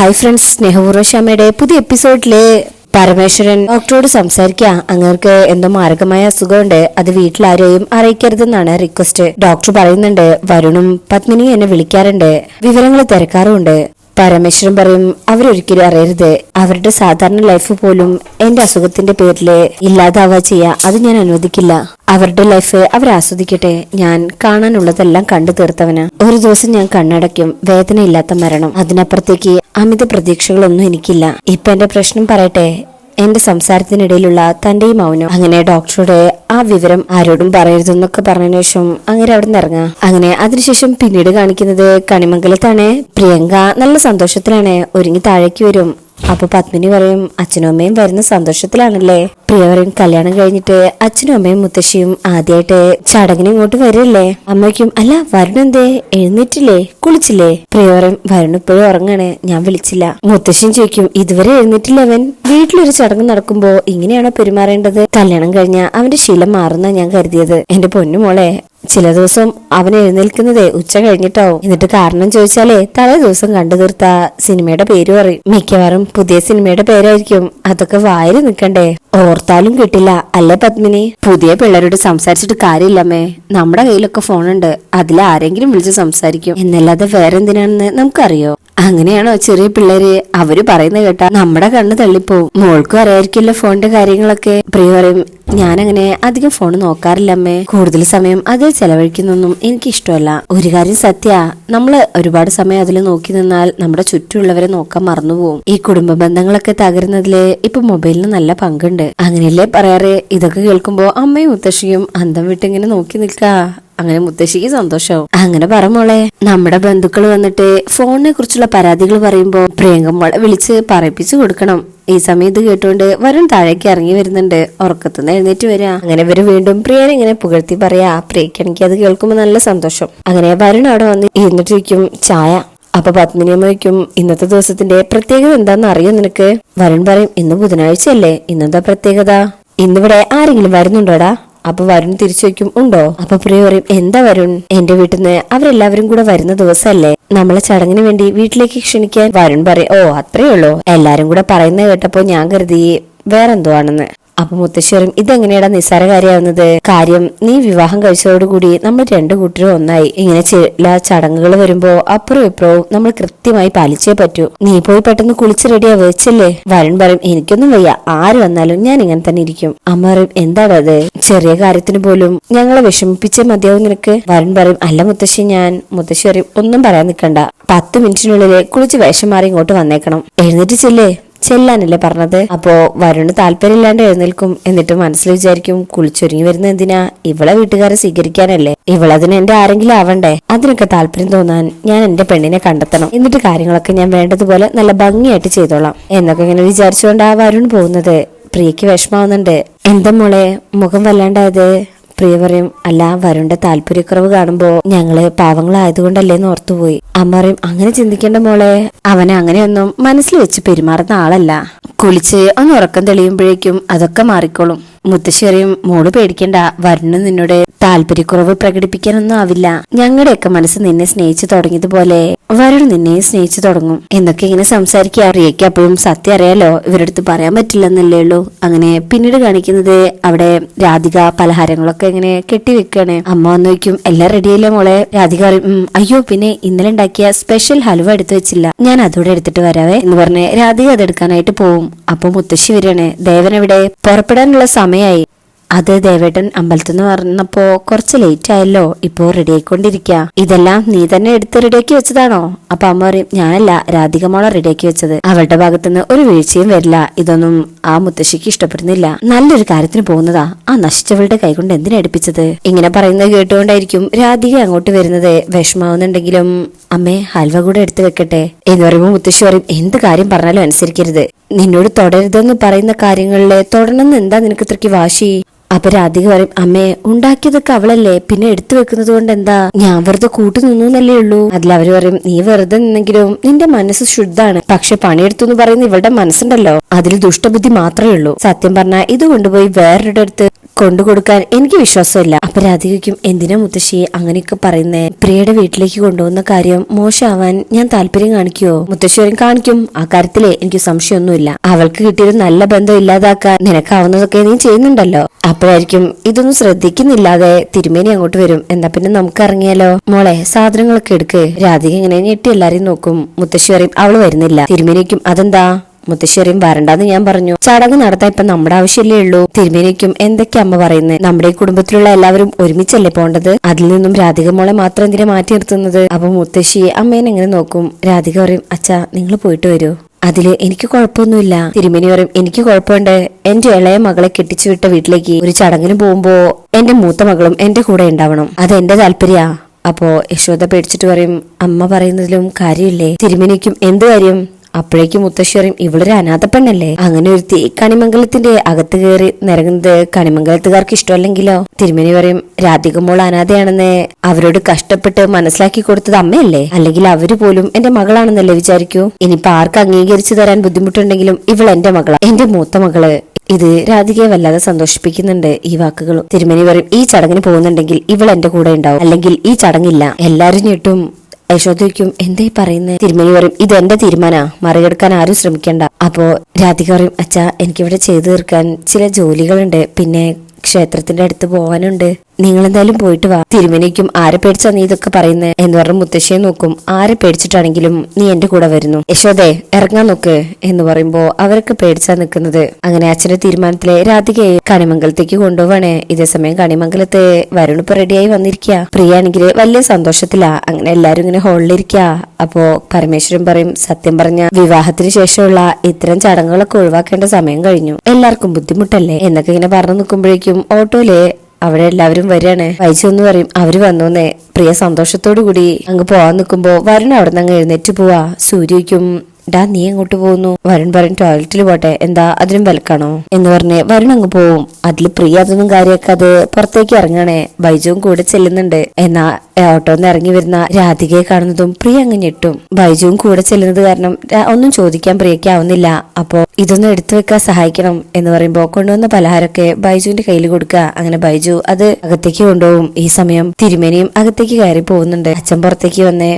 Hi friends സ്നേഹപൂർവശാമയുടെ പുതിയ എപ്പിസോഡിൽ പരമേശ്വരൻ ഡോക്ടറോട് സംസാരിക്കുക. അങ്ങർക്ക് എന്തോ മാരകമായ അസുഖമുണ്ട്. അത് വീട്ടിലാരെയും അറിയിക്കരുതെന്നാണ് റിക്വസ്റ്റ്. ഡോക്ടർ പറയുന്നുണ്ട് വരുണും പത്മിനിയും എന്നെ വിളിക്കാറുണ്ട്. വിവരങ്ങൾ തിരക്കാറുമുണ്ട്. പരമേശ്വരൻ പറയും അവരൊരിക്കലും അറിയരുത്. അവരുടെ സാധാരണ ലൈഫ് പോലും എന്റെ അസുഖത്തിന്റെ പേരിൽ ഇല്ലാതാവുക ചെയ്യാ. അത് ഞാൻ അനുവദിക്കില്ല. അവരുടെ ലൈഫ് അവർ ആസ്വദിക്കട്ടെ. ഞാൻ കാണാനുള്ളതെല്ലാം കണ്ടു തീർത്തവന്. ഒരു ദിവസം ഞാൻ കണ്ണടയ്ക്കും. വേദനയില്ലാത്ത മരണം. അതിനപ്പുറത്തേക്ക് അമിത പ്രതീക്ഷകളൊന്നും എനിക്കില്ല. ഇപ്പൊ എന്റെ പ്രശ്നം പറയട്ടെ. എന്റെ സംസാരത്തിനിടയിലുള്ള തന്റെയും മൗനം. അങ്ങനെ ഡോക്ടറുടെ ആ വിവരം ആരോടും പറയരുതെന്നൊക്കെ പറഞ്ഞതിനു ശേഷം അങ്ങനെ അവിടെ നിന്ന് ഇറങ്ങാം അങ്ങനെ അതിനുശേഷം പിന്നീട് കാണിക്കുന്നത് കണിമംഗലത്താണ്. പ്രിയങ്ക നല്ല സന്തോഷത്തിലാണ് ഒരുങ്ങി താഴേക്ക് വരും. അപ്പൊ പത്മിനി പറയും അച്ഛനും അമ്മയും വരുന്ന സന്തോഷത്തിലാണല്ലേ? പ്രിയ പറയും കല്യാണം കഴിഞ്ഞിട്ട് അച്ഛനും അമ്മയും മുത്തശ്ശിയും ആദ്യമായിട്ട് ചടങ്ങിന് ഇങ്ങോട്ട് വരില്ലേ? അമ്മയ്ക്കും അല്ല വരുണെന്തേ? എഴുന്നേറ്റില്ലേ? കുളിച്ചില്ലേ? പ്രിയ പറയും വരുൺ ഇപ്പോഴും ഉറങ്ങാണ്. ഞാൻ വിളിച്ചില്ല. മുത്തശ്ശിയും ചോദിക്കും ഇതുവരെ എഴുന്നേറ്റില്ല അവൻ? വീട്ടിലൊരു ചടങ്ങ് നടക്കുമ്പോ ഇങ്ങനെയാണോ പെരുമാറേണ്ടത്? കല്യാണം കഴിഞ്ഞ അവന്റെ ശീലം മാറുന്ന ഞാൻ കരുതിയത്. എന്റെ പൊന്നുമോളെ ചില ദിവസം അവൻ എഴുന്നേൽക്കുന്നതേ ഉച്ച കഴിഞ്ഞിട്ടാവും. എന്നിട്ട് കാരണം ചോദിച്ചാലേ തലേ ദിവസം കണ്ടു തീർത്ത. സിനിമയുടെ പേര് പറയും. മിക്കവാറും പുതിയ സിനിമയുടെ പേരായിരിക്കും. അതൊക്കെ വായിൽ നിൽക്കണ്ടേ? ഓർത്താലും കിട്ടില്ല. അല്ലേ പത്മിനി? പുതിയ പിള്ളേരോട് സംസാരിച്ചിട്ട് കാര്യമില്ലമ്മേ. നമ്മുടെ കയ്യിലൊക്കെ ഫോണുണ്ട്. അതിൽ ആരെങ്കിലും വിളിച്ച് സംസാരിക്കും. എന്നല്ലാതെ വേറെ എന്തിനാണെന്ന് നമുക്കറിയോ? അങ്ങനെയാണോ ചെറിയ പിള്ളേര്? അവർ പറയുന്ന കേട്ടാ നമ്മുടെ കണ്ണ് തള്ളിപ്പോവും. മോൾക്കും അറിയായിരിക്കില്ല ഫോണിന്റെ കാര്യങ്ങളൊക്കെ. പ്രിയ പറയും ഞാനങ്ങനെ അധികം ഫോൺ നോക്കാറില്ല അമ്മേ കൂടുതൽ സമയം അതിൽ ചെലവഴിക്കുന്നൊന്നും എനിക്ക് ഇഷ്ടമല്ല ഒരു കാര്യം സത്യ നമ്മൾ ഒരുപാട് സമയം അതിൽ നോക്കി നിന്നാൽ നമ്മുടെ ചുറ്റുമുള്ളവരെ നോക്കാൻ മറന്നുപോകും ഈ കുടുംബ ബന്ധങ്ങളൊക്കെ തകരുന്നതിൽ ഇപ്പൊ മൊബൈലിന് നല്ല പങ്കുണ്ട്. അങ്ങനെയല്ലേ പറയാറ്? ഇതൊക്കെ കേൾക്കുമ്പോ അമ്മയും മുത്തശ്ശിയും അന്തം വിട്ടിങ്ങനെ നോക്കി നിൽക്കാ. അങ്ങനെ മുത്തശ്ശിക്ക് സന്തോഷവും. അങ്ങനെ പറമോളെ നമ്മുടെ ബന്ധുക്കൾ വന്നിട്ട് ഫോണിനെ കുറിച്ചുള്ള പരാതികൾ പറയുമ്പോ പ്രിയങ്കമ്മോളെ വിളിച്ച് പറയിപ്പിച്ചു കൊടുക്കണം. ഈ സമയത്ത് കേട്ടുകൊണ്ട് വരുൺ താഴേക്ക് ഇറങ്ങി വരുന്നുണ്ട്. ഉറക്കത്തുനിന്ന് എഴുന്നേറ്റ് വരാ. അങ്ങനെ ഇവർ വീണ്ടും പ്രിയനെ ഇങ്ങനെ പുകഴ്ത്തി പറയാ. പ്രിയക്ക് എനിക്ക് അത് കേൾക്കുമ്പോ നല്ല സന്തോഷം. അങ്ങനെ വരുൺ അവിടെ വന്ന് ഇരുന്നിട്ടിരിക്കും ചായ. അപ്പൊ പത്മിനിയമ്മയ്ക്കും ഇന്നത്തെ ദിവസത്തിന്റെ പ്രത്യേകത എന്താന്ന് അറിയോ നിനക്ക്? വരുൺ പറയും ഇന്ന് ബുധനാഴ്ചയല്ലേ. ഇന്നെന്താ പ്രത്യേകത? ഇന്നിവിടെ ആരെങ്കിലും വരുന്നുണ്ടോടാ? അപ്പൊ വരുൺ തിരിച്ചു വയ്ക്കും ഉണ്ടോ? അപ്പൊ പ്രിയ പറയും എന്താ വരുൺ? എന്റെ വീട്ടിൽ നിന്ന് അവരെല്ലാവരും കൂടെ വരുന്ന ദിവസമല്ലേ നമ്മളെ ചടങ്ങിന് വേണ്ടി വീട്ടിലേക്ക് ക്ഷണിക്കാൻ. വരുൺ പറയും ഓ അത്രയേ ഉള്ളൂ. എല്ലാരും കൂടെ പറയുന്നത് കേട്ടപ്പോ ഞാൻ കരുതി വേറെന്തോ ആണെന്ന്. അപ്പൊ മുത്തശ്ശേരും ഇതെങ്ങനെയാടാ നിസ്സാര കാര്യമാവുന്നത് കാര്യം നീ വിവാഹം കഴിച്ചതോടുകൂടി നമ്മൾ രണ്ടു കൂട്ടരും ഒന്നായി. ഇങ്ങനെ ചില ചടങ്ങുകൾ വരുമ്പോ അപ്പുറവും ഇപ്പുറവും നമ്മൾ കൃത്യമായി പാലിച്ചേ പറ്റൂ. നീ പോയി പെട്ടെന്ന് കുളിച്ച് റെഡിയാ വെച്ചല്ലേ വരുൺ പറയും എനിക്കൊന്നും വയ്യ. ആര് വന്നാലും ഞാൻ ഇങ്ങനെ തന്നെ ഇരിക്കും. അമ്മ പറയും എന്താടാ അത്? ചെറിയ കാര്യത്തിന് പോലും ഞങ്ങളെ വിഷമിപ്പിച്ചേ മതിയാവും നിനക്ക്. വരുൺ പറയും അല്ല മുത്തശ്ശി ഞാൻ. മുത്തശ്ശി പറയും ഒന്നും പറയാൻ നിൽക്കണ്ട പത്ത് മിനിറ്റിനുള്ളിൽ കുളിച്ച് വേഷം മാറി ഇങ്ങോട്ട് വന്നേക്കണം. എഴുന്നേറ്റ് ചെല്ലേ? ചെല്ലാനല്ലേ പറഞ്ഞത്? അപ്പോ വരുണ് താല്പര്യമില്ലാണ്ട് എഴുന്നേൽക്കും. എന്നിട്ട് മനസ്സിൽ വിചാരിക്കും കുളിച്ചൊരുങ്ങി വരുന്ന എന്തിനാ? ഇവളെ വീട്ടുകാരെ സ്വീകരിക്കാനല്ലേ? ഇവളതിന് എന്റെ ആരെങ്കിലും ആവണ്ടേ? അതിനൊക്കെ താല്പര്യം തോന്നാൻ ഞാൻ എന്റെ പെണ്ണിനെ കണ്ടെത്തണം. എന്നിട്ട് കാര്യങ്ങളൊക്കെ ഞാൻ വേണ്ടതുപോലെ നല്ല ഭംഗിയായിട്ട് ചെയ്തോളാം. എന്നൊക്കെ ഇങ്ങനെ വിചാരിച്ചുകൊണ്ട് ആ വരുൺ പോകുന്നത്. പ്രിയക്ക് വിഷമാവുന്നുണ്ട് എന്താ മോളെ? മുഖം വല്ലാണ്ടായത്? പ്രിയ പറയും അല്ല വരുണ്ട താല്പര്യക്കുറവ് കാണുമ്പോ ഞങ്ങൾ പാവങ്ങളായതുകൊണ്ടല്ലേന്ന് ഓർത്തുപോയി. അമ്മ പറയും അങ്ങനെ ചിന്തിക്കേണ്ട മോളെ. അവനെ അങ്ങനെയൊന്നും മനസ്സിൽ വെച്ച് പെരുമാറുന്ന ആളല്ല. കുളിച്ച് ഒന്ന് ഉറക്കം തെളിയുമ്പോഴേക്കും അതൊക്കെ മാറിക്കോളും. മുത്തശ്ശേറിയും മോൾ പേടിക്കണ്ട. വരുണ് നിന്നോട് താല്പര്യക്കുറവ് പ്രകടിപ്പിക്കാനൊന്നും ആവില്ല. ഞങ്ങളുടെയൊക്കെ മനസ്സ് നിന്നെ സ്നേഹിച്ചു തുടങ്ങിയതുപോലെ വരുൺ നിന്നെ സ്നേഹിച്ചു തുടങ്ങും. എന്നൊക്കെ ഇങ്ങനെ സംസാരിക്കുക അറിയിക്കുക അപ്പോഴും സത്യം അറിയാലോ? ഇവരുടെ അടുത്ത് പറയാൻ പറ്റില്ലെന്നല്ലേ ഉള്ളൂ. അങ്ങനെ പിന്നീട് കാണിക്കുന്നത് അവിടെ രാധിക പലഹാരങ്ങളൊക്കെ ഇങ്ങനെ കെട്ടിവെക്കാണ് അമ്മ വന്ന് വയ്ക്കും എല്ലാം റെഡിയല്ലേ മോളെ? രാധിക അയ്യോ പിന്നെ ഇന്നലെ ഉണ്ടാക്കിയ സ്പെഷ്യൽ ഹലുവ എടുത്തു വെച്ചില്ല. ഞാൻ അതോടെ എടുത്തിട്ട് വരാവേ. എന്ന് പറഞ്ഞ് രാധിക അതെടുക്കാനായിട്ട് പോവും. അപ്പൊ മുത്തശ്ശി വരികയാണ്. ദേവൻ എവിടെ പുറപ്പെടാനുള്ള സമയമായി. അത് ദേവേട്ടൻ അമ്പലത്തിൽ നിന്ന് പറഞ്ഞപ്പോ കുറച്ച് ലേറ്റ് ആയല്ലോ ഇപ്പോ റെഡി ആയിക്കൊണ്ടിരിക്ക. ഇതെല്ലാം നീ തന്നെ എടുത്ത് റെഡിയാക്കി വെച്ചതാണോ? അപ്പൊ അമ്മ പറയും ഞാനല്ല രാധിക മോളെ റെഡിയാക്കി വെച്ചത്. അവളുടെ ഭാഗത്തുനിന്ന് ഒരു വീഴ്ചയും വരില്ല. ഇതൊന്നും ആ മുത്തശ്ശിക്ക് ഇഷ്ടപ്പെടുന്നില്ല. നല്ലൊരു കാര്യത്തിന് പോകുന്നതാ. ആ നശിച്ചവളുടെ കൈകൊണ്ട് എന്തിനാ എടുപ്പിച്ചത്? ഇങ്ങനെ പറയുന്നത് കേട്ടുകൊണ്ടായിരിക്കും രാധിക അങ്ങോട്ട് വരുന്നത്. വിഷമാവുന്നുണ്ടെങ്കിലും അമ്മേ ഹൽവ കൂടെ എടുത്തു വെക്കട്ടെ. എന്ന് പറയുമ്പോൾ മുത്തശ്ശി പറയും എന്ത് കാര്യം പറഞ്ഞാലും അനുസരിക്കരുത്. നിന്നോട് തുടരുതെന്ന് പറയുന്ന കാര്യങ്ങളിലെ തുടരണമെന്ന് എന്താ നിനക്ക് ഇത്രയ്ക്ക് വാശി? അപ്പൊ രാധിക പറയും അമ്മേ ഉണ്ടാക്കിയതൊക്കെ അവളല്ലേ? പിന്നെ എടുത്തു വെക്കുന്നത് കൊണ്ട് എന്താ ഞാൻ വെറുതെ കൂട്ടു നിന്നു എന്നല്ലേ ഉള്ളൂ. അതിൽ അവർ പറയും നീ വെറുതെ നിന്നെങ്കിലും നിന്റെ മനസ്സ് ശുദ്ധാണ് പക്ഷെ പണിയെടുത്തു എന്ന് പറയുന്ന ഇവളുടെ മനസ്സുണ്ടല്ലോ. അതിൽ ദുഷ്ടബുദ്ധി മാത്രമേ ഉള്ളൂ. സത്യം പറഞ്ഞാൽ ഇത് കൊണ്ടുപോയി വേറൊരിടത്ത് കൊണ്ടു കൊടുക്കാൻ എനിക്ക് വിശ്വാസമില്ല. അപ്പൊ രാധികയ്ക്കും എന്തിനാ മുത്തശ്ശിയെ അങ്ങനെയൊക്കെ പറയുന്നേ? പ്രിയയുടെ വീട്ടിലേക്ക് കൊണ്ടുപോകുന്ന കാര്യം മോശമാവാൻ ഞാൻ താല്പര്യം കാണിക്കുവോ? മുത്തശ്ശിവരും കാണിക്കും. ആ കാര്യത്തിലെ എനിക്ക് സംശയമൊന്നുമില്ല. അവൾക്ക് കിട്ടിയൊരു നല്ല ബന്ധം ഇല്ലാതാക്കാൻ നിനക്കാവുന്നതൊക്കെ നീ ചെയ്യുന്നുണ്ടല്ലോ. അപ്പോഴായിരിക്കും ഇതൊന്നും ശ്രദ്ധിക്കുന്നില്ലാതെ തിരുമേനി അങ്ങോട്ട് വരും. എന്നാ പിന്നെ നമുക്ക് ഇറങ്ങിയാലോ? മോളെ സാധനങ്ങളൊക്കെ എടുക്ക്. രാധിക ഇങ്ങനെ ഞെട്ടി എല്ലാരെയും നോക്കും. മുത്തശ്ശി പറയും അവൾ വരുന്നില്ല. തിരുമേനിക്കും അതെന്താ? മുത്തശ്ശേരിയും വരണ്ടെന്ന് ഞാൻ പറഞ്ഞു. ചടങ്ങ് നടത്താൻ ഇപ്പൊ നമ്മുടെ ആവശ്യമല്ലേ ഉള്ളൂ. തിരുമേനിക്കും എന്തൊക്കെ അമ്മ പറയുന്നത് നമ്മുടെ കുടുംബത്തിലുള്ള എല്ലാവരും ഒരുമിച്ചല്ലേ പോണ്ടത്? അതിൽ നിന്നും രാധിക മോളെ മാത്രം എന്തിനാ മാറ്റി നിർത്തുന്നത്? അപ്പൊ മുത്തശ്ശിയെ അമ്മേനെ എങ്ങനെ നോക്കും? രാധിക പറയും അച്ഛാ നിങ്ങൾ പോയിട്ട് വരൂ. അതിൽ എനിക്ക് കുഴപ്പമൊന്നുമില്ല. തിരുമേനി പറയും എനിക്ക് കുഴപ്പമുണ്ട്. എന്റെ ഇളയ മകളെ കെട്ടിച്ചു വിട്ട വീട്ടിലേക്ക് ഒരു ചടങ്ങിന് പോകുമ്പോ എന്റെ മൂത്ത മകളും എന്റെ കൂടെ ഉണ്ടാവണം. അത് എന്റെ താല്പര്യ. അപ്പോ യശോദ പേടിച്ചിട്ട് പറയും അമ്മ പറയുന്നതിലും കാര്യമില്ലേ? തിരുമേനിക്കും എന്ത് കാര്യം? അപ്പോഴേക്കും പറയും ഇവളൊരു അനാഥ പെണ്ണല്ലേ? അങ്ങനെ ഒരു തീ കണിമംഗലത്തിന്റെ അകത്ത് കയറി നിരങ്ങുന്നത് കണിമംഗലത്തുകാർക്ക് ഇഷ്ടമല്ലെങ്കിലോ? തിരുമേനി പറയും രാധികമോൾ അനാഥയാണെന്ന്. അവരോട് കഷ്ടപ്പെട്ട് മനസ്സിലാക്കി കൊടുത്തത് അമ്മയല്ലേ? അല്ലെങ്കിൽ അവർ പോലും എന്റെ മകളാണെന്നല്ലേ വിചാരിക്കൂ? ഇനിയിപ്പോ ആർക്ക് അംഗീകരിച്ചു തരാൻ ബുദ്ധിമുട്ടുണ്ടെങ്കിലും ഇവൾ എന്റെ മകളാ. എന്റെ മൂത്ത മകൾ. ഇത് രാധികയെ വല്ലാതെ സന്തോഷിപ്പിക്കുന്നുണ്ട് ഈ വാക്കുകളും. തിരുമേനി പറയും ഈ ചടങ്ങിന് പോകുന്നുണ്ടെങ്കിൽ ഇവൾ എന്റെ കൂടെ ഉണ്ടാവും. അല്ലെങ്കിൽ ഈ ചടങ്ങില്ല. എല്ലാരും ഞെട്ടും. യശോദയ്ക്കും എന്തായി പറയുന്നത് തിരുമേനി പറയും ഇത് എന്റെ തീരുമാനാ? മറികടക്കാൻ ആരും ശ്രമിക്കണ്ട. അപ്പോ രാധിക പറയും അച്ഛാ എനിക്കിവിടെ ചെയ്തു തീർക്കാൻ ചില ജോലികളുണ്ട്. പിന്നെ ക്ഷേത്രത്തിന്റെ അടുത്ത് പോവാനുണ്ട്. നിങ്ങൾ എന്തായാലും പോയിട്ട് വാ. തിരുമേനിക്കും ആരെ പേടിച്ചാ നീ ഇതൊക്കെ പറയുന്നത് എന്ന് പറഞ്ഞ മുത്തശ്ശിയെ നോക്കും. ആരെ പേടിച്ചിട്ടാണെങ്കിലും നീ എന്റെ കൂടെ വരുന്നു. യശോദേ ഇറങ്ങാൻ നോക്ക് എന്ന് പറയുമ്പോ അവരൊക്കെ പേടിച്ചാ നിൽക്കുന്നത് അങ്ങനെ അച്ഛന്റെ തീരുമാനത്തിലെ രാധികയെ കണിമംഗലത്തേക്ക് കൊണ്ടുപോവാണ്. ഇതേസമയം കണിമംഗലത്ത് വരുണ് ഇപ്പൊ റെഡിയായി വന്നിരിക്കുക പ്രിയാണെങ്കിൽ വലിയ സന്തോഷത്തിലാ. അങ്ങനെ എല്ലാരും ഇങ്ങനെ ഹോളിലിരിക്ക അപ്പോ പരമേശ്വരൻ പറയും സത്യം പറഞ്ഞ വിവാഹത്തിന് ശേഷമുള്ള ഇത്തരം ചടങ്ങുകളൊക്കെ ഒഴിവാക്കേണ്ട സമയം കഴിഞ്ഞു. എല്ലാവർക്കും ബുദ്ധിമുട്ടല്ലേ? എന്നൊക്കെ ഇങ്ങനെ പറഞ്ഞു നിൽക്കുമ്പോഴേക്കും ഓട്ടോയിൽ അവിടെ എല്ലാവരും വരികയാണ്. വൈജു എന്ന് പറയും അവർ വന്നോന്നേ. പ്രിയ സന്തോഷത്തോടു കൂടി അങ്ങ് പോവാൻ നിൽക്കുമ്പോ വരണം അവിടെ നിന്ന് അങ്ങ് എഴുന്നേറ്റ് പോവാ. സൂര്യയ്ക്കും ഡാ നീ എങ്ങോട്ട് പോകുന്നു? വരുൺ പറയും ടോയ്ലറ്റിൽ പോട്ടെ. എന്താ അതിനും വിലക്കാണോ? എന്ന് പറഞ്ഞ് വരുൺ അങ്ങ് പോവും. അതിൽ പ്രിയ അതൊന്നും കാര്യമാക്കാതെ പുറത്തേക്ക് ഇറങ്ങണേ. ബൈജുവും കൂടെ ചെല്ലുന്നുണ്ട്. എന്നാ ഓട്ടോന്ന് ഇറങ്ങി വരുന്ന രാധികയെ കാണുന്നതും പ്രിയ അങ്ങ് ഞെട്ടും. ബൈജുവും കൂടെ ചെല്ലുന്നത് കാരണം ഒന്നും ചോദിക്കാൻ പ്രിയയ്ക്ക് ആവുന്നില്ല. അപ്പോ ഇതൊന്നും എടുത്തു വെക്കാൻ സഹായിക്കണം എന്ന് പറയുമ്പോ കൊണ്ടുവന്ന പലഹാരമൊക്കെ ബൈജുവിന്റെ കയ്യിൽ കൊടുക്കുക അങ്ങനെ ബൈജു അത് അകത്തേക്ക് കൊണ്ടുപോകും. ഈ സമയം തിരുമേനിയും അകത്തേക്ക് കയറി പോകുന്നുണ്ട്. അച്ഛൻ പുറത്തേക്ക് വന്നേ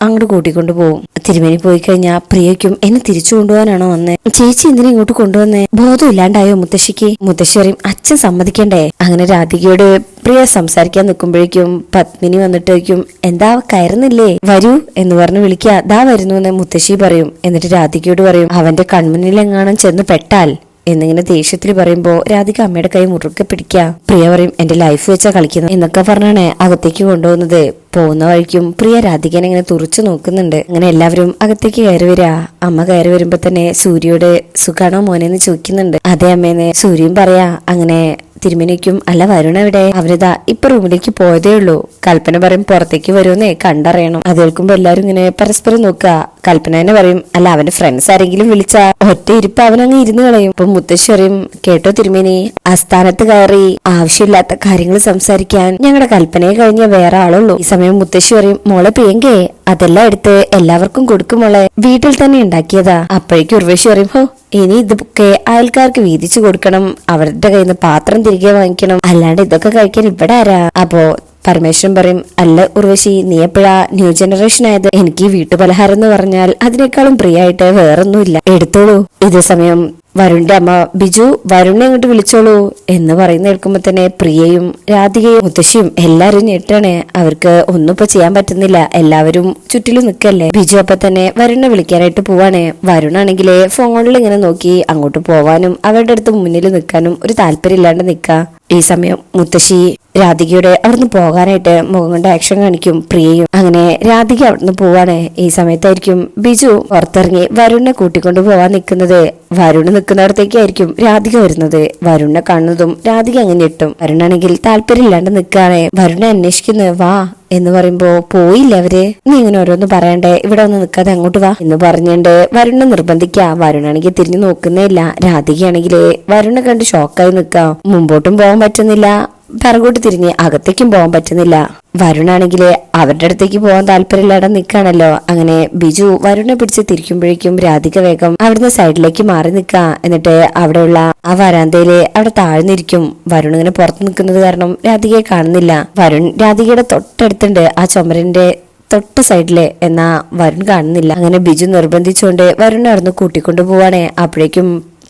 അങ്ങോട്ട് കൂട്ടിക്കൊണ്ടു പോകും തിരുമേനി പോയി കഴിഞ്ഞാ പ്രിയയ്ക്കും എന്നെ തിരിച്ചു കൊണ്ടുപോകാനാണോ വന്നേ? ചേച്ചി എന്തിനാ ഇങ്ങോട്ട് കൊണ്ടുവന്നേ? ബോധം ഇല്ലാണ്ടായോ മുത്തശ്ശിക്ക്? മുത്തശ്ശി പറയും അച്ഛൻ സമ്മതിക്കണ്ടേ? അങ്ങനെ രാധികയോട് പ്രിയ സംസാരിക്കാൻ നിൽക്കുമ്പോഴേക്കും പത്മിനി വന്നിട്ടേക്കും എന്താ കയറുന്നില്ലേ? വരൂ എന്ന് പറഞ്ഞ് വിളിക്കുക. ദാ വരുന്നു എന്ന് മുത്തശ്ശി പറയും. എന്നിട്ട് രാധികയോട് പറയും അവന്റെ കൺമുന്നിൽ എങ്ങാനും ചെന്ന് പെട്ടാൽ? എന്നിങ്ങനെ ദേഷ്യത്തിൽ പറയുമ്പോ രാധിക അമ്മയുടെ കൈ മുറുക്കെ പിടിക്കുക. പ്രിയ പറയും എന്റെ ലൈഫ് വെച്ചാ കളിക്കുന്നു എന്നൊക്കെ പറഞ്ഞാണ് അകത്തേക്ക് കൊണ്ടുപോകുന്നത്. പോകുന്ന വഴിക്കും പ്രിയ രാധികനെ ഇങ്ങനെ തുറച്ചു നോക്കുന്നുണ്ട്. അങ്ങനെ എല്ലാവരും അകത്തേക്ക് കയറി വരിക. അമ്മ കയറി വരുമ്പോ തന്നെ സൂര്യയോട് സുഖാണോ മോനെന്ന് ചോദിക്കുന്നുണ്ട്. അതെ അമ്മേന്ന് സൂര്യയും പറയാ. അങ്ങനെ തിരുമേനിക്കും അല്ല വരുണ എവിടെ? അവരിതാ ഇപ്പൊ റൂമിലേക്ക് പോയതേ ഉള്ളൂ. കൽപ്പന പറയും പുറത്തേക്ക് വരുമെന്നേ കണ്ടറിയണം. അത് കേൾക്കുമ്പോ എല്ലാരും ഇങ്ങനെ പരസ്പരം നോക്കുക. കൽപ്പന തന്നെ പറയും അല്ല അവന്റെ ഫ്രണ്ട്സ് ആരെങ്കിലും വിളിച്ച ഒറ്റ ഇരിപ്പ് അവനങ്ങ് ഇരുന്ന് കളയും. ഇപ്പൊ മുത്തശ്ശി പറയും കേട്ടോ തിരുമേനി ആസ്ഥാനത്ത് കയറി ആവശ്യമില്ലാത്ത കാര്യങ്ങൾ സംസാരിക്കാൻ ഞങ്ങളുടെ കൽപ്പനയെ കഴിഞ്ഞ വേറെ ആളുള്ളൂ. ഈ സമയം മുത്തശ്ശി പറയും മോളെ പ്രിയങ്കേ അതെല്ലാം എടുത്ത് എല്ലാവർക്കും കൊടുക്കും മോളെ. വീട്ടിൽ തന്നെ ഉണ്ടാക്കിയതാ. അപ്പോഴേക്കും ഉർവശി പറയും ഹോ ഇനി ഇതൊക്കെ അയൽക്കാർക്ക് വീതിച്ചു കൊടുക്കണം. അവരുടെ കയ്യിൽ നിന്ന് പാത്രം തിരികെ വാങ്ങിക്കണം. അല്ലാണ്ട് ഇതൊക്കെ കഴിക്കാൻ ഇവിടെ ആരാ? അപ്പോ പരമേശ്വരൻ പറയും അല്ല ഉർവശി നീ എപ്പോഴാ ന്യൂ ജനറേഷൻ ആയത്? എനിക്ക് വീട്ടുപലഹാരം എന്ന് പറഞ്ഞാൽ അതിനേക്കാളും പ്രിയായിട്ട് വേറൊന്നുമില്ല. എടുത്തോളൂ. ഇതേ സമയം വരുണിന്റെ അമ്മ ബിജു വരുണിനെ ഇങ്ങോട്ട് വിളിച്ചോളൂ എന്ന് പറയുന്ന കേൾക്കുമ്പോ തന്നെ പ്രിയയും രാധികയും മുത്തശ്ശിയും എല്ലാരും ഞെട്ടാണ്. അവർക്ക് ഒന്നും ഇപ്പൊ ചെയ്യാൻ പറ്റുന്നില്ല. എല്ലാവരും ചുറ്റിലും നിൽക്കല്ലേ ബിജു അപ്പൊ തന്നെ വരുണിനെ വിളിക്കാനായിട്ട് പോവാണ്. വരുണാണെങ്കിൽ ഫോണിൽ ഇങ്ങനെ നോക്കി അങ്ങോട്ട് പോവാനും അവരുടെ അടുത്ത് മുന്നിൽ നിൽക്കാനും ഒരു താല്പര്യം ഇല്ലാണ്ട് നിൽക്ക ഈ സമയം മുത്തശ്ശി രാധികയുടെ അവിടുന്ന് പോകാനായിട്ട് മുഖം കൊണ്ട് ആക്ഷൻ കാണിക്കും പ്രിയയും. അങ്ങനെ രാധിക അവിടുന്ന് പോവാണ്. ഈ സമയത്തായിരിക്കും ബിജു പുറത്തിറങ്ങി വരുണിനെ കൂട്ടിക്കൊണ്ട് പോവാൻ നിൽക്കുന്നത്. വരുണ് നിൽക്കുന്നിടത്തേക്കായിരിക്കും രാധിക വരുന്നത്. വരുണിനെ കാണുന്നതും രാധിക അങ്ങനെ ഇട്ടും. വരുണാണെങ്കിൽ താല്പര്യമില്ലാണ്ട് നിൽക്കാണ് വരുണെ അന്വേഷിക്കുന്നത് വാ എന്ന് പറയുമ്പോ പോയില്ല അവർ? നീ ഇങ്ങനെ ഓരോന്ന് പറയണ്ടേ? ഇവിടെ ഒന്ന് നിൽക്കാതെ അങ്ങോട്ട് വാ എന്ന് പറഞ്ഞുകൊണ്ട് വരുണെ നിർബന്ധിക്ക വരുണാണെങ്കിൽ തിരിഞ്ഞു നോക്കുന്നേ ഇല്ല. രാധികയാണെങ്കിലേ വരുണെ കണ്ട് ഷോക്കായി നിൽക്കാം. മുമ്പോട്ടും പോകാൻ പറ്റുന്നില്ല. പിറകോട്ട് തിരിഞ്ഞ് അകത്തേക്കും പോകാൻ പറ്റുന്നില്ല. വരുണാണെങ്കിൽ അവരുടെ അടുത്തേക്ക് പോകാൻ താല്പര്യമില്ലാതെ നിൽക്കാണല്ലോ അങ്ങനെ ബിജു വരുണെ പിടിച്ച് തിരിക്കുമ്പോഴേക്കും രാധിക വേഗം അവിടുന്ന് സൈഡിലേക്ക് മാറി നിൽക്കുക എന്നിട്ട് അവിടെയുള്ള ആ വരാന്തയിൽ അവിടെ താഴ്ന്നിരിക്കും വരുൺ ഇങ്ങനെ പുറത്ത് നിൽക്കുന്നത് കാരണം രാധികയെ കാണുന്നില്ല. വരുൺ രാധികയുടെ തൊട്ടടുത്തുണ്ട്. ആ ചുമരന്റെ തൊട്ട് സൈഡിൽ എന്നാ വരുൺ കാണുന്നില്ല. അങ്ങനെ ബിജു നിർബന്ധിച്ചുകൊണ്ട് വരുണെ അവിടുന്ന് കൂട്ടിക്കൊണ്ടു പോവാണേ. അപ്പോഴേക്കും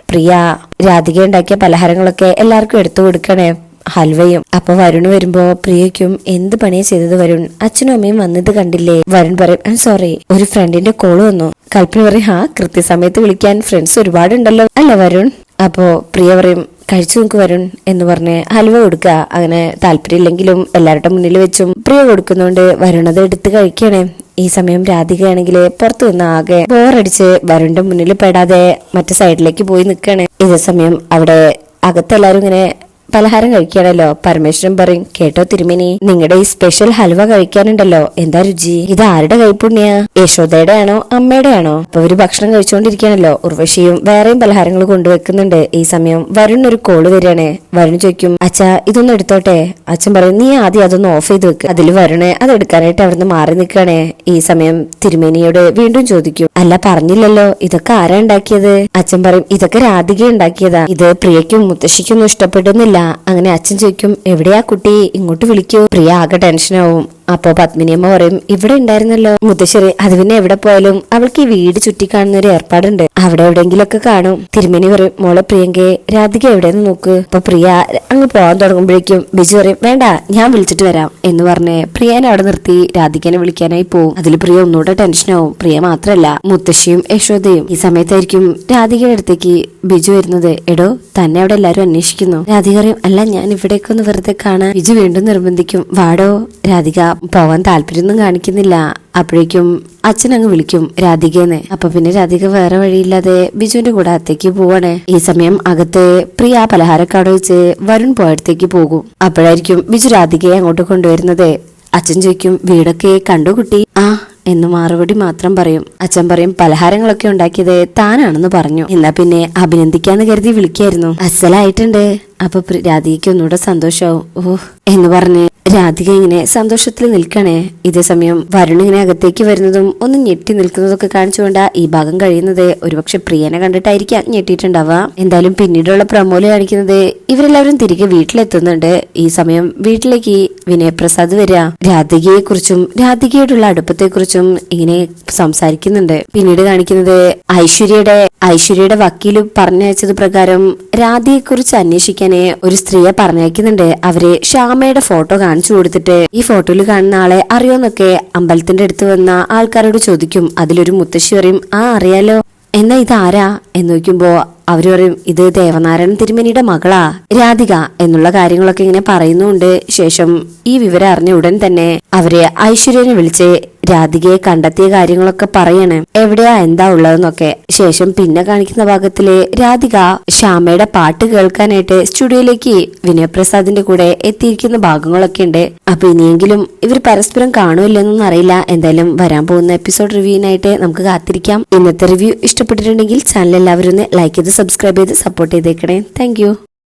പ്രിയ രാധിക ഉണ്ടാക്കിയ പലഹാരങ്ങളൊക്കെ എല്ലാവർക്കും എടുത്തു കൊടുക്കണേ. ഹൽവയും. അപ്പൊ വരുൺ വരുമ്പോ പ്രിയയ്ക്കും എന്ത് പണിയാ ചെയ്തത് വരുൺ? അച്ഛനും അമ്മയും വന്നത് കണ്ടില്ലേ? വരുൺ പറയും സോറി ഒരു ഫ്രണ്ടിന്റെ കോൾ വന്നു. കൽപ്പന പറയും ആ കൃത്യസമയത്ത് വിളിക്കാൻ ഫ്രണ്ട്സ് ഒരുപാടുണ്ടല്ലോ. അല്ല വരുൺ? അപ്പോ പ്രിയ പറയും കഴിച്ചു നോക്ക് വരുൺ എന്ന് പറഞ്ഞ് ഹൽവ കൊടുക്കുക അങ്ങനെ താല്പര്യമില്ലെങ്കിലും എല്ലാവരുടെ മുന്നിൽ വെച്ചും പ്രിയ കൊടുക്കുന്നോണ്ട് വരുൺ അത് എടുത്ത് കഴിക്കണേ. ഈ സമയം രാധികയാണെങ്കിൽ പുറത്തു നിന്ന് ആകെ ബോറടിച്ച് വരുണിന്റെ മുന്നിൽ പെടാതെ മറ്റു സൈഡിലേക്ക് പോയി നിൽക്കണേ ഇതേ സമയം അവിടെ അകത്തെല്ലാരും ഇങ്ങനെ പലഹാരം കഴിക്കുകയാണല്ലോ. പരമേശ്വരൻ പറയും കേട്ടോ തിരുമേനി നിങ്ങളുടെ ഈ സ്പെഷ്യൽ ഹൽവ കഴിക്കാനുണ്ടല്ലോ. എന്താ രുചി? ഇത് ആരുടെ കൈപ്പുണ്യ? യശോദയുടെ ആണോ അമ്മയുടെ ആണോ അപ്പൊ ഒരു ഭക്ഷണം കഴിച്ചുകൊണ്ടിരിക്കുകയാണല്ലോ ഉർവശിയും വേറെയും പലഹാരങ്ങൾ കൊണ്ടുവെക്കുന്നുണ്ട്. ഈ സമയം വരുൺ ഒരു കോൾ വരികയാണ്. വരുൺ ചോദിക്കും അച്ഛാ ഇതൊന്നും എടുത്തോട്ടെ? അച്ഛൻ പറയും നീ ആദ്യം അതൊന്ന് ഓഫ് ചെയ്ത് വെക്ക്. അതിൽ വരുണെ അത് എടുക്കാനായിട്ട് അവിടുന്ന് മാറി നിൽക്കുകയാണേ ഈ സമയം തിരുമേനിയോട് വീണ്ടും ചോദിക്കും അല്ല പറഞ്ഞില്ലല്ലോ. ഇതൊക്കെ ആരാ ഉണ്ടാക്കിയത്? അച്ഛൻ പറയും ഇതൊക്കെ രാധിക ഉണ്ടാക്കിയതാ. ഇത് പ്രിയക്കും മുത്തശ്ശിക്കൊന്നും ഇഷ്ടപ്പെടുന്നില്ല അങ്ങനെ അച്ഛൻ ചോദിക്കും എവിടെയാ കുട്ടി? ഇങ്ങോട്ട് വിളിക്കൂ. പ്രിയ ആകെ ടെൻഷനാവും. അപ്പോ പത്മിനിയമ്മ പറയും ഇവിടെ ഉണ്ടായിരുന്നല്ലോ. മുത്തശ്ശേരി അത് പിന്നെ എവിടെ പോയാലും? അവൾക്ക് ഈ വീട് ചുറ്റിക്കാണുന്ന ഒരു ഏർപ്പാടുണ്ട്. അവിടെ എവിടെയെങ്കിലൊക്കെ കാണും. തിരുമേനി പറയും മോളെ പ്രിയങ്കയെ രാധിക എവിടെയെന്ന് നോക്ക്. അപ്പൊ പ്രിയ അങ്ങ് പോകാൻ തുടങ്ങുമ്പോഴേക്കും ബിജു പറയും വേണ്ട ഞാൻ വിളിച്ചിട്ട് വരാം. എന്ന് പറഞ്ഞ് പ്രിയനെ അവിടെ നിർത്തി രാധികനെ വിളിക്കാനായി പോവും. അതിൽ പ്രിയ ഒന്നുകൂടെ ടെൻഷനാവും പ്രിയ മാത്രല്ല മുത്തശ്ശിയും യശോദയും. ഈ സമയത്തായിരിക്കും രാധികയുടെ അടുത്തേക്ക് ബിജു വരുന്നത്. എടോ തന്നെ അവിടെ എല്ലാരും അന്വേഷിക്കുന്നു. രാധിക പറയും അല്ല ഞാൻ ഇവിടേക്ക് ഒന്ന് വെറുതെ കാണാൻ. ബിജു വീണ്ടും നിർബന്ധിക്കും. വാടോ രാധിക പോവാൻ താല്പര്യമൊന്നും കാണിക്കുന്നില്ല. അപ്പോഴേക്കും അച്ഛൻ അങ്ങ് വിളിക്കും രാധികയെന്ന് അപ്പൊ പിന്നെ രാധിക വേറെ വഴിയില്ലാതെ ബിജുവിന്റെ കൂടെ അകത്തേക്ക് പോവാണ്. ഈ സമയം അകത്തെ പ്രിയ പലഹാരക്കാട് വെച്ച് വരുൺ പോയടത്തേക്ക് പോകും. അപ്പോഴായിരിക്കും ബിജു രാധികയെ അങ്ങോട്ട് കൊണ്ടുവരുന്നത്. അച്ഛൻ ചോദിക്കും വീടൊക്കെ കണ്ടു കുട്ടി? ആ എന്ന് മറുപടി മാത്രം പറയും. അച്ഛൻ പറയും പലഹാരങ്ങളൊക്കെ ഉണ്ടാക്കിയത് താനാണെന്ന് പറഞ്ഞു. എന്നാ പിന്നെ അഭിനന്ദിക്കാന്ന് കരുതി വിളിക്കായിരുന്നു. അസലായിട്ടുണ്ട്. അപ്പൊ രാധികയ്ക്ക് ഒന്നുകൂടെ സന്തോഷാവും. ഓ എന്ന് പറഞ്ഞ് രാധിക ഇങ്ങനെ സന്തോഷത്തിൽ നിൽക്കണേ. ഇതേ സമയം വരുൺ ഇങ്ങനെ അകത്തേക്ക് വരുന്നതും ഒന്ന് ഞെട്ടി നിൽക്കുന്നതൊക്കെ കാണിച്ചുകൊണ്ട് ഈ ഭാഗം കഴിയുന്നത്. ഒരുപക്ഷെ പ്രിയനെ കണ്ടിട്ടായിരിക്കാം ഞെട്ടിയിട്ടുണ്ടാവുക. എന്തായാലും പിന്നീടുള്ള പ്രമോൽ കാണിക്കുന്നത് ഇവരെല്ലാവരും തിരികെ വീട്ടിലെത്തുന്നുണ്ട്. ഈ സമയം വീട്ടിലേക്ക് വിനയപ്രസാദ് വരിക. രാധികയെ കുറിച്ചും രാധികയോടുള്ള അടുപ്പത്തെ കുറിച്ചും ഇങ്ങനെ സംസാരിക്കുന്നുണ്ട്. പിന്നീട് കാണിക്കുന്നത് ഐശ്വര്യയുടെ ഐശ്വര്യയുടെ വക്കീൽ പറഞ്ഞയച്ചത് പ്രകാരം രാധിയെ കുറിച്ച് അന്വേഷിക്കാന് ഒരു സ്ത്രീയെ പറഞ്ഞയക്കുന്നുണ്ട്. അവർ ശ്യാമയുടെ ഫോട്ടോ കാണിച്ചു കൊടുത്തിട്ട് ഈ ഫോട്ടോയിൽ കാണുന്ന ആളെ അറിയോന്നൊക്കെ അമ്പലത്തിന്റെ അടുത്ത് വന്ന ആൾക്കാരോട് ചോദിക്കും. അതിലൊരു മുത്തശ്ശി പറയും ആ അറിയാലോ. എന്നാ ഇതാരാ എന്ന് നോക്കുമ്പോ അവർ പറയും ഇത് ദേവനാരായണൻ തിരുമേനിയുടെ മകളാ രാധിക എന്നുള്ള കാര്യങ്ങളൊക്കെ ഇങ്ങനെ പറയുന്നുണ്ട്. ശേഷം ഈ വിവരം അറിഞ്ഞ ഉടൻ തന്നെ അവരെ ഐശ്വര്യനെ വിളിച്ച് രാധികയെ കണ്ടെത്തിയ കാര്യങ്ങളൊക്കെ പറയണേ. എവിടെയാ എന്താ ഉള്ളതെന്നൊക്കെ. ശേഷം പിന്നെ കാണിക്കുന്ന ഭാഗത്തിൽ രാധിക ശ്യാമയുടെ പാട്ട് കേൾക്കാനായിട്ട് സ്റ്റുഡിയോയിലേക്ക് വിനയപ്രസാദിന്റെ കൂടെ എത്തിയിരിക്കുന്ന ഭാഗങ്ങളൊക്കെ ഉണ്ട്. അപ്പൊ ഇനിയെങ്കിലും ഇവർ പരസ്പരം കാണുമല്ലെന്നൊന്നും അറിയില്ല. എന്തായാലും വരാൻ പോകുന്ന എപ്പിസോഡ് റിവ്യൂവിനായിട്ട് നമുക്ക് കാത്തിരിക്കാം. ഇന്നത്തെ റിവ്യൂ ഇഷ്ടപ്പെട്ടിട്ടുണ്ടെങ്കിൽ ചാനൽ എല്ലാവരും ലൈക്ക് ചെയ്ത് സബ്സ്ക്രൈബ് ചെയ്ത് സപ്പോർട്ട് ചെയ്തേക്കണേ. താങ്ക്